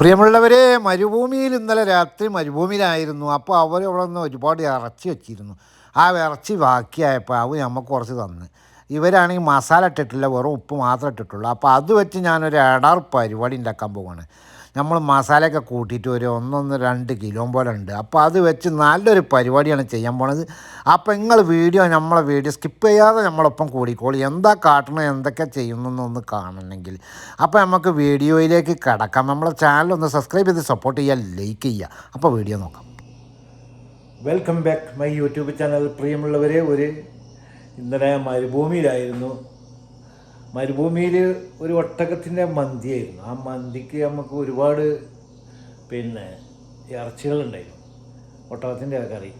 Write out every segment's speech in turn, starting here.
പ്രിയമുള്ളവരെ മരുഭൂമിയിൽ ഇന്നലെ രാത്രി മരുഭൂമിയിലായിരുന്നു. അപ്പോൾ അവർ അവിടെ നിന്ന് ഒരുപാട് ഇറച്ചി വെച്ചിരുന്നു. ആ ഇറച്ചി ബാക്കിയായപ്പോൾ അവ നമുക്ക് കുറച്ച് തന്ന്. ഇവരാണെങ്കിൽ മസാല ഇട്ടിട്ടില്ല വെറും ഉപ്പ് മാത്രം ഇട്ടിട്ടുള്ളൂ. അപ്പോൾ അത് വെച്ച് ഞാനൊരു എടാർ പരിപാടി ഉണ്ടാക്കാൻ പോവാണ്. നമ്മൾ മസാലയൊക്കെ കൂട്ടിയിട്ട് ഒരു ഒന്നൊന്ന് രണ്ട് കിലോ പോലെ ഉണ്ട്. അപ്പോൾ അത് വെച്ച് നല്ലൊരു പരിപാടിയാണ് ചെയ്യാൻ പോണത്. അപ്പോൾ നിങ്ങൾ വീഡിയോ നമ്മളെ വീഡിയോ സ്കിപ്പ് ചെയ്യാതെ നമ്മളൊപ്പം കൂടിക്കോളി. എന്താ കാട്ടണം എന്തൊക്കെ ചെയ്യുന്നൊന്ന് കാണണമെങ്കിൽ. അപ്പോൾ നമുക്ക് വീഡിയോയിലേക്ക് കിടക്കാം. നമ്മളെ ചാനൽ ഒന്ന് സബ്സ്ക്രൈബ് ചെയ്ത് സപ്പോർട്ട് ചെയ്യുക ലൈക്ക് ചെയ്യുക. അപ്പോൾ വീഡിയോ നോക്കാം. Welcome back my YouTube channel പ്രിയമുള്ളവരെ ഒരു ഇന്നലെ മരുഭൂമിയിലായിരുന്നു. മരുഭൂമിയിൽ ഒരു ഒട്ടകത്തിന്റെ മന്തിയായിരുന്നു. ആ മന്തിക്ക് നമുക്ക് ഒരുപാട് പിന്നെ ഇറച്ചികളുണ്ടായിരുന്നു. ഒട്ടകത്തിന്റെ കറി.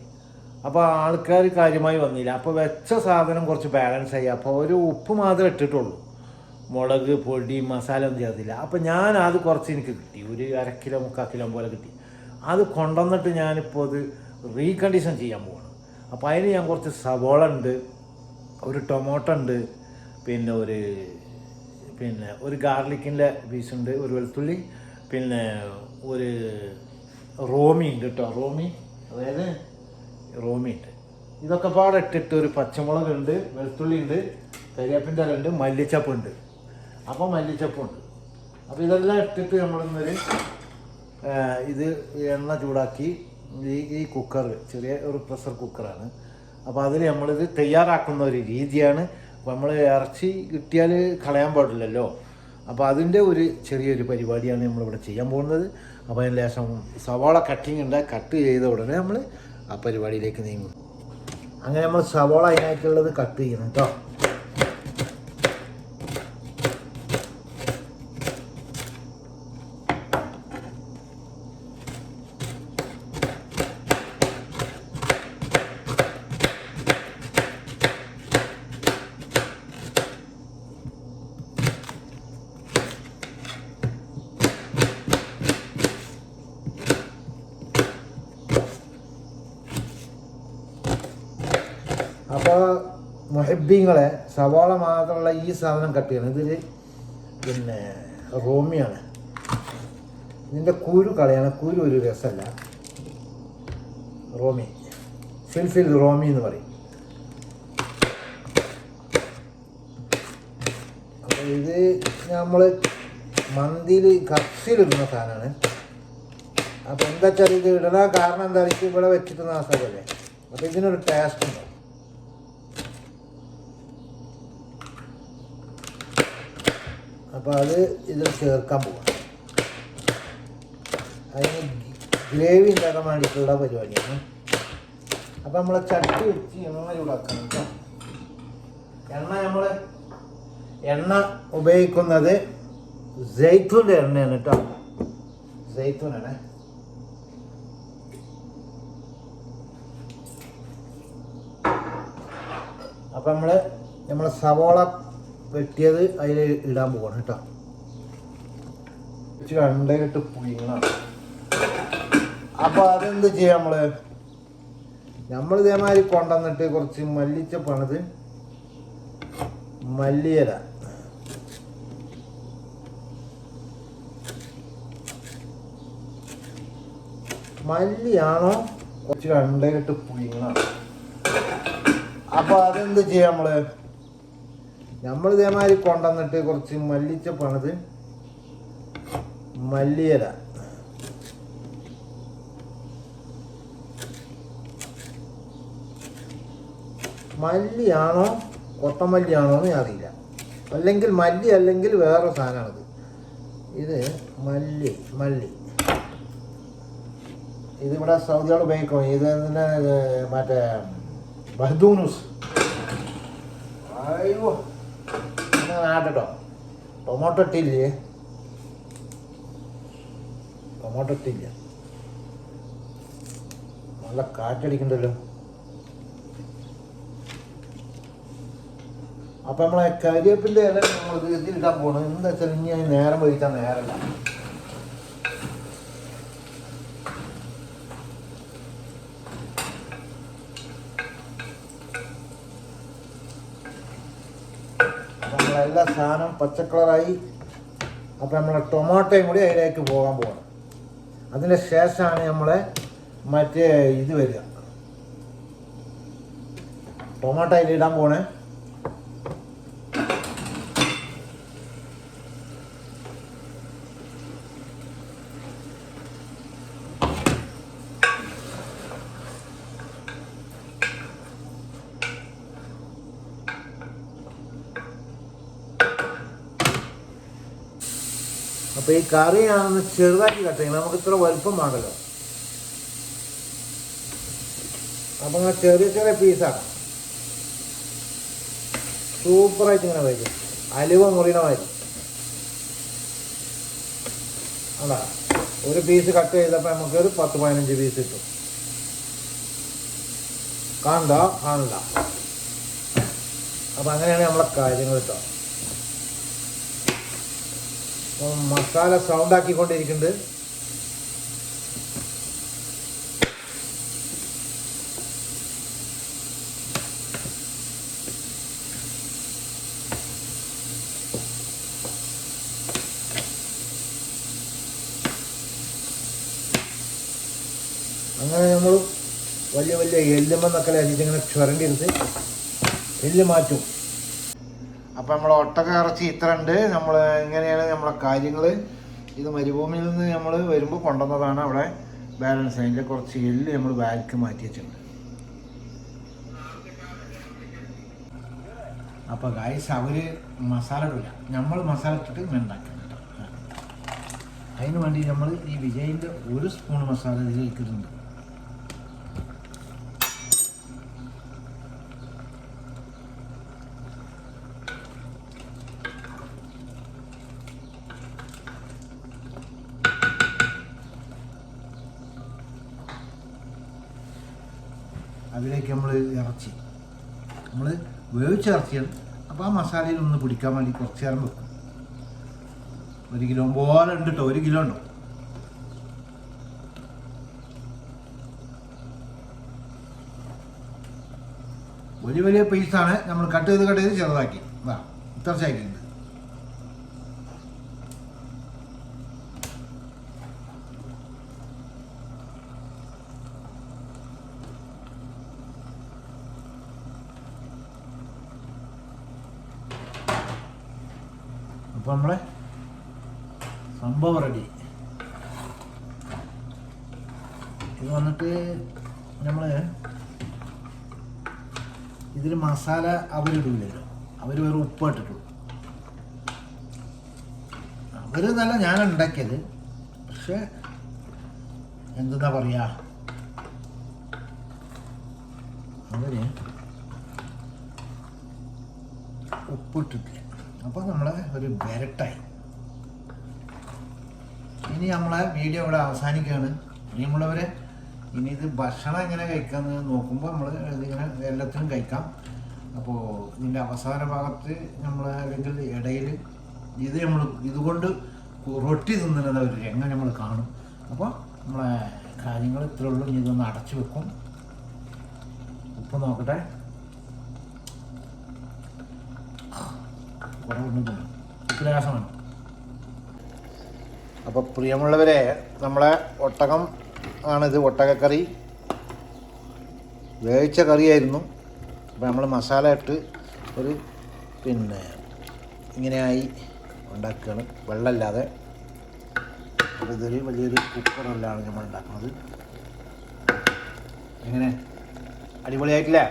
അപ്പോൾ ആൾക്കാർ കാര്യമായി വന്നില്ല. അപ്പോൾ വെച്ച സാധനം കുറച്ച് ബാലൻസ് ആയി. അപ്പോൾ ഒരു ഉപ്പ് മാത്രമേ ഇട്ടിട്ടുള്ളൂ. മുളക് പൊടി മസാല ഒന്നും ചേർത്തില്ല. അപ്പോൾ ഞാൻ അത് കുറച്ച് എനിക്ക് കിട്ടി. ഒരു അര കിലോ മുക്കാൽ കിലോ പോലെ കിട്ടി. അത് കൊണ്ടുവന്നിട്ട് ഞാനിപ്പോൾ അത് റീകണ്ടീഷൻ ചെയ്യാൻ പോവാണ്. അപ്പോൾ അതിന് ഞാൻ കുറച്ച് സവോള ഉണ്ട് ഒരു ടൊമാറ്റോ ഉണ്ട് പിന്നെ ഒരു പിന്നെ ഒരു ഗാർലിക്കിന്റെ പീസുണ്ട് ഒരു വെളുത്തുള്ളി പിന്നെ ഒരു റോമി ഉണ്ട് കേട്ടോ റോമി? അതായത്? റോമി ഉണ്ട്. ഇതൊക്കെ പാടെ ഇട്ടിട്ട് ഒരു പച്ചമുളക് ഉണ്ട് വെളുത്തുള്ളി ഉണ്ട് കരിയാപ്പിന്റെ ഇല ഉണ്ട് മല്ലിച്ചപ്പ് ഉണ്ട്. അപ്പോൾ മല്ലിച്ചപ്പുണ്ട് അപ്പോൾ ഇതെല്ലാം ഇട്ടിട്ട് നമ്മളിന്നൊരു ഇത് എണ്ണ ചൂടാക്കി ഈ ഈ കുക്കർ ചെറിയ ഒരു പ്രഷർ കുക്കറാണ് അപ്പോൾ അതിൽ നമ്മളിത് തയ്യാറാക്കുന്ന ഒരു രീതിയാണ്. അപ്പോൾ നമ്മൾ ഇറച്ചി കിട്ടിയാൽ കളയാൻ പാടില്ലല്ലോ. അപ്പോൾ അതിന്റെ ഒരു ചെറിയൊരു പരിപാടിയാണ് നമ്മളിവിടെ ചെയ്യാൻ പോകുന്നത്. അപ്പോൾ അതിന് ലേശം സവാള കട്ടിങ് ഉണ്ട്. കട്ട് ചെയ്ത ഉടനെ നമ്മൾ ആ പരിപാടിയിലേക്ക് നീങ്ങും. അങ്ങനെ നമ്മൾ സവാള അതിനായിട്ടുള്ളത് കട്ട് ചെയ്യണം കേട്ടോ അപ്പോൾ മൊഹബിങ്ങളെ സവാള മാത്രമുള്ള ഈ സാധനം കട്ട് ചെയ്യണം. ഇതിൽ പിന്നെ റോമിയാണ്. ഇതിന്റെ കുരു കളയാണ്. കുരു ഒരു രസമല്ല. റോമി. ഫിൽഫിൽ റോമി എന്ന് പറയും. അപ്പോൾ ഇത് നമ്മൾ മന്തിയിൽ കപ്സിലിടുന്ന സാധനമാണ്. അപ്പോൾ എന്താ വെച്ചാൽ ഇത് ഇടണ കാരണം എന്താ വെച്ചാൽ ഇവിടെ വെച്ചിട്ട് നാശമല്ലേ അപ്പോൾ ഇതിനൊരു ടേസ്റ്റ് ഉണ്ടാവും അപ്പോൾ അത് ഇതിൽ ചേർക്കാൻ പോകാം അതിന് ഗ്രേവി ഉണ്ടാക്കാൻ വേണ്ടിയിട്ടുള്ള പരിപാടിയാണ്. അപ്പോൾ നമ്മൾ ചട്ടി വെച്ച് എണ്ണ ചൂടാക്കണം കേട്ടോ എണ്ണ നമ്മൾ എണ്ണ ഉപയോഗിക്കുന്നത് ജയ്ത്തൂന്റെ എണ്ണയാണ് കേട്ടോ ജയ്ത്തൂനാണ് അപ്പം നമ്മൾ നമ്മൾ സവോള വെട്ടിയത് അതിൽ ഇടാൻ പോവാണ് കേട്ടോ. രണ്ടേലിട്ട് പുളിങ്ങണം അപ്പോൾ അതെന്ത് ചെയ്യാം നമ്മൾ നമ്മൾ ഇതേമാതിരി കൊണ്ടുവന്നിട്ട് കുറച്ച് മല്ലിച്ച പണിത് മല്ലിയില. മല്ലിയാണോ? കുറച്ച് രണ്ടേലിട്ട് പുളിങ്ങണം അപ്പോൾ അതെന്ത് ചെയ്യാം നമ്മൾ നമ്മൾ ഇതേമാതിരി കൊണ്ടുവന്നിട്ട് കുറച്ച് മല്ലിച്ച പണിത് മല്ലിയില. മല്ലിയാണോ കൊത്തമല്ലിയാണോ എന്ന് അറിയില്ല. അല്ലെങ്കിൽ മല്ലി അല്ലെങ്കിൽ വേറെ സാധനമാണിത്. ഇത് മല്ലി മല്ലി. ഇതിവിടെ സൗദികൾ ഉപയോഗിക്കും? ഇത് മറ്റേ ബഹദൂനുസ്. അയ്യോ. ആട്ടോ ടൊമാറ്റോ ഇട്ടില്ലേ? ടൊമാറ്റോ ഇട്ടില്ല. നല്ല കാറ്റടിക്കണ്ടല്ലോ. അപ്പം നമ്മളെ കരിവേപ്പിന്റെ ഇല നമ്മൾ ഇതിലിടാൻ പോകണം എന്താ വെച്ചാൽ ഇനി നേരം വഹിക്കാൻ നേരമല്ല നമ്മളെല്ലാ സാധനം പച്ചക്കളറായി അപ്പം നമ്മളെ ടൊമാറ്റോയും കൂടി അതിലേക്ക് പോകാൻ പോകണം അതിന് ശേഷമാണ് നമ്മളെ മറ്റേ ഇത് വരിക. ടൊമാറ്റോ അതിലിടാൻ പോണേ. അപ്പോൾ ഈ കറി ഞാനൊന്ന് ചെറുതാക്കി കട്ട് ചെയ്യണം നമുക്ക് ഇത്ര വലുപ്പം വേണ്ടല്ലോ അപ്പം ഇങ്ങനെ ചെറിയ ചെറിയ പീസാക്കാം സൂപ്പറായിട്ട് ഇങ്ങനെ വരും അലുവ മുറിയണ മാതിരി. അതാ ഒരു പീസ് കട്ട് ചെയ്തപ്പോൾ നമുക്ക് ഒരു പത്ത് പതിനഞ്ച് പീസ് കിട്ടും. കാണണ്ട കാണണ്ട അപ്പം അങ്ങനെയാണ് നമ്മളെ കാര്യങ്ങൾ കേട്ടോ അപ്പം മസാല സൗണ്ട് ആക്കിക്കൊണ്ടിരിക്കുന്നുണ്ട്. അങ്ങനെ നമ്മൾ വലിയ വലിയ എല്ലുമെന്നൊക്കെ അരിച്ച് ഇങ്ങനെ ചുരണ്ടിയെടുത്ത് എല്ല് മാറ്റും. അപ്പം നമ്മൾ ഒട്ടക ഇറച്ചി ഇത്ര ഉണ്ട്. നമ്മൾ ഇങ്ങനെയാണ് നമ്മളെ കാര്യങ്ങൾ ഇത് മരുഭൂമിയിൽ നിന്ന് നമ്മൾ വരുമ്പോൾ കൊണ്ടുവന്നതാണ് അവിടെ ബാലൻസ് അതിന്റെ കുറച്ച് എല്ല് നമ്മൾ ബാക്ക് മാറ്റി വെച്ചിട്ടുണ്ട്. അപ്പോൾ ഗായ്സ് അവർ മസാല ഇടില്ല നമ്മൾ മസാല ഇട്ടിട്ട് ഇങ്ങനെ ഉണ്ടാക്കണം അതിന് വേണ്ടി നമ്മൾ ഈ വിജയിന്റെ ഒരു സ്പൂൺ മസാല ഇതിൽ ഇടുന്നുണ്ട്. അതിലേക്ക് നമ്മൾ ഇറച്ചി. നമ്മൾ വേവിച്ച ഇറച്ചിയാണ് അപ്പോൾ ആ മസാലയിൽ ഒന്ന് പിടിക്കാൻ വേണ്ടി കുറച്ച് നേരം വെക്കും. ഒരു കിലോ പോലെ ഉണ്ട് കേട്ടോ ഒരു കിലോ ഉണ്ടോ? വലിയ വലിയ പീസാണ് നമ്മൾ കട്ട് ചെയ്ത് കട്ട് ചെയ്ത് ചെറുതാക്കി. വാ ഇത്ര ചാക്കിയുണ്ട് അപ്പോൾ നമ്മളെ സംഭവം റെഡി ഇത് വന്നിട്ട് നമ്മൾ ഇതിൽ മസാല അവരിടില്ലല്ലോ അവർ വെറും ഉപ്പ് ഇട്ടിട്ടുള്ളൂ. അവർ നല്ല ഞാൻ ഉണ്ടാക്കിയത് പക്ഷെ എന്താ പറയുക അവർ ഉപ്പിട്ടിട്ടില്ല അപ്പോൾ നമ്മളെ ഒരു ബെരട്ടായി. ഇനി നമ്മളെ വീഡിയോ ഇവിടെ അവസാനിക്കുകയാണ്. ഇനിയുള്ളവരെ ഇനി ഇത് ഭക്ഷണം എങ്ങനെ കഴിക്കാമെന്ന് നോക്കുമ്പോൾ നമ്മൾ ഇതിങ്ങനെ എല്ലാത്തിനും കഴിക്കാം. അപ്പോൾ ഇതിന്റെ അവസാന ഭാഗത്ത് നമ്മൾ അല്ലെങ്കിൽ ഇടയിൽ ഇത് നമ്മൾ ഇതുകൊണ്ട് റൊട്ടി തിന്നുന്നത് ഒരു രംഗം നമ്മൾ കാണും. അപ്പോൾ നമ്മളെ കാര്യങ്ങൾ ഇത്രയുള്ളൂ ഇതൊന്ന് അടച്ചു വെക്കും. ഉപ്പ് നോക്കട്ടെ. ഉപ്പിലാസമാണ് അപ്പോൾ പ്രിയമുള്ളവരെ നമ്മളെ ഒട്ടകം ആണിത് ഒട്ടകക്കറി. വേവിച്ച കറിയായിരുന്നു. അപ്പോൾ നമ്മൾ മസാല ഇട്ട് ഒരു പിന്നെ ഇങ്ങനെയായി ഉണ്ടാക്കുകയാണ്. വെള്ളമില്ലാതെ. അപ്പോൾ ഇതൊരു വലിയൊരു കുക്കറിലാണ് നമ്മൾ ഉണ്ടാക്കുന്നത്. എങ്ങനെ? അടിപൊളിയായിട്ടില്ലേ?